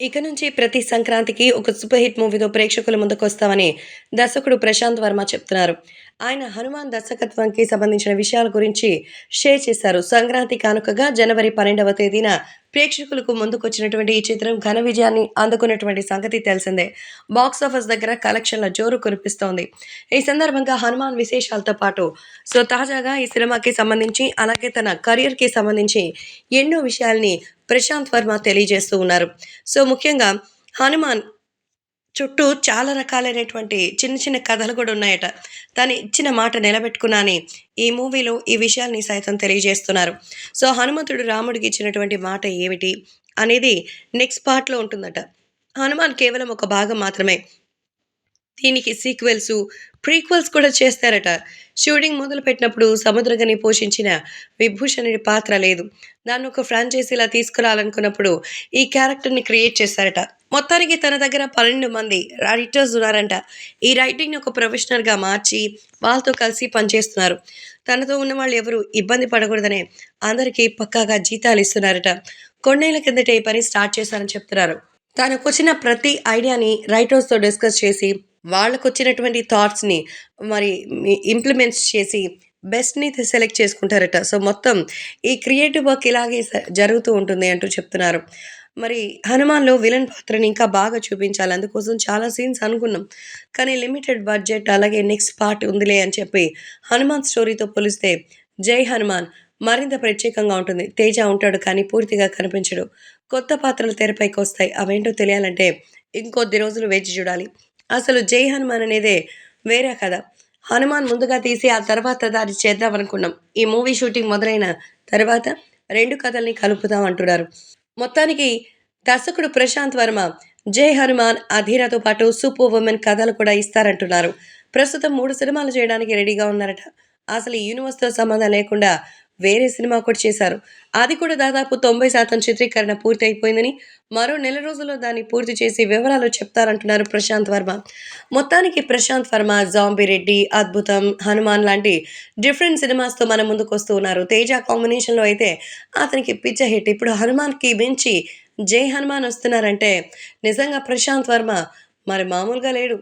ఇక నుంచి ప్రతి సంక్రాంతికి ఒక సూపర్ హిట్ మూవీతో ప్రేక్షకుల ముందుకు వస్తామని దర్శకుడు ప్రశాంత్ వర్మ చెప్తున్నారు. ఆయన హనుమాన్ దర్శకత్వానికి సంబంధించిన విషయాల గురించి షేర్ చేశారు. సంక్రాంతి కానుకగా జనవరి పన్నెండవ తేదీన ప్రేక్షకులకు ముందుకొచ్చినటువంటి ఈ చిత్రం ఘన విజయాన్ని అందుకున్నటువంటి సంగతి తెలిసిందే. బాక్స్ ఆఫీస్ దగ్గర కలెక్షన్ల జోరు కురిపిస్తోంది. ఈ సందర్భంగా హనుమాన్ విశేషాలతో పాటు సో తాజాగా ఈ సినిమాకి సంబంధించి అలాగే తన కెరియర్కి సంబంధించి ఎన్నో విషయాల్ని ప్రశాంత్ వర్మ తెలియజేస్తూ ఉన్నారు. సో ముఖ్యంగా హనుమాన్ చుట్టూ చాలా రకాలైనటువంటి చిన్న చిన్న కథలు కూడా ఉన్నాయట. తను ఇచ్చిన మాట నిలబెట్టుకున్నాని ఈ మూవీలో ఈ విషయాల్ని సైతం తెలియజేస్తున్నారు. సో హనుమంతుడు రాముడికి ఇచ్చినటువంటి మాట ఏమిటి అనేది నెక్స్ట్ పార్ట్లో ఉంటుందట. హనుమాన్ కేవలం ఒక భాగం మాత్రమే. దీనికి సీక్వెల్స్ ప్రీక్వెల్స్ కూడా చేస్తారట. షూటింగ్ మొదలుపెట్టినప్పుడు సముద్రగని పోషించిన విభూషణుడి పాత్ర లేదు. దాన్ని ఒక ఫ్రాంచైజీలా తీసుకురావాలనుకున్నప్పుడు ఈ క్యారెక్టర్ని క్రియేట్ చేశారట మొత్తానికి తన దగ్గర పన్నెండు మంది రైటర్స్ ఉన్నారంట. ఈ రైటింగ్ని ఒక ప్రొఫెషనల్గా మార్చి వాళ్ళతో కలిసి పనిచేస్తున్నారు. తనతో ఉన్న వాళ్ళు ఎవరు ఇబ్బంది పడకూడదనే అందరికీ పక్కాగా జీతాలు ఇస్తున్నారట. కొన్నేళ్ళ కిందట ఈ పని స్టార్ట్ చేశారని చెప్తున్నారు. తనకు వచ్చిన ప్రతి ఐడియాని రైటర్స్తో డిస్కస్ చేసి వాళ్ళకు వచ్చినటువంటి థాట్స్ని మరి ఇంప్లిమెంట్స్ చేసి బెస్ట్ని సెలెక్ట్ చేసుకుంటారట. సో మొత్తం ఈ క్రియేటివ్ వర్క్ ఇలాగే జరుగుతూ ఉంటుంది అంటూ చెప్తున్నారు. మరి హనుమాన్లో విలన్ పాత్రని ఇంకా బాగా చూపించాలి. అందుకోసం చాలా సీన్స్ అనుకున్నాం. కానీ లిమిటెడ్ బడ్జెట్ అలాగే నెక్స్ట్ పార్ట్ ఉందిలే అని చెప్పి హనుమాన్ స్టోరీతో పోలిస్తే జై హనుమాన్ మరింత ప్రత్యేకంగా ఉంటుంది. తేజ ఉంటాడు కానీ పూర్తిగా కనిపించడు. కొత్త పాత్రలు తెరపైకి వస్తాయి అవేంటో తెలియాలంటే ఇంకొద్ది రోజులు వేచి చూడాలి. అసలు జై హనుమాన్ అనేదే వేరే కథ. హనుమాన్ ముందుగా తీసి ఆ తర్వాత దాన్ని చేద్దాం అనుకున్నాం. ఈ మూవీ షూటింగ్ మొదలైన తర్వాత రెండు కథల్ని కలుపుదాం అంటున్నారు. మొత్తానికి దర్శకుడు ప్రశాంత్ వర్మ జై హనుమాన్ అధీరాతో పాటు సూపర్ ఉమెన్ కథలు కూడా ఇస్తారంటున్నారు. ప్రస్తుతం మూడు సినిమాలు చేయడానికి రెడీగా ఉన్నారట. అసలు ఈ యూనివర్స్తో సంబంధం లేకుండా వేరే సినిమా కూడా చేశారు. అది కూడా దాదాపు తొంభై శాతం చిత్రీకరణ పూర్తి అయిపోయిందని మరో నెల రోజుల్లో దాన్ని పూర్తి చేసి వివరాలు చెప్తారంటున్నారు ప్రశాంత్ వర్మ. మొత్తానికి ప్రశాంత్ వర్మ జాంబీ రెడ్డి అద్భుతం హనుమాన్ లాంటి డిఫరెంట్ సినిమాస్తో మన ముందుకు వస్తూ ఉన్నారు. తేజ కాంబినేషన్లో అయితే అతనికి పిచ్చ హిట్. ఇప్పుడు హనుమాన్కి మించి జై హనుమాన్ వస్తున్నారంటే నిజంగా ప్రశాంత్ వర్మ మరి మామూలుగా లేడు.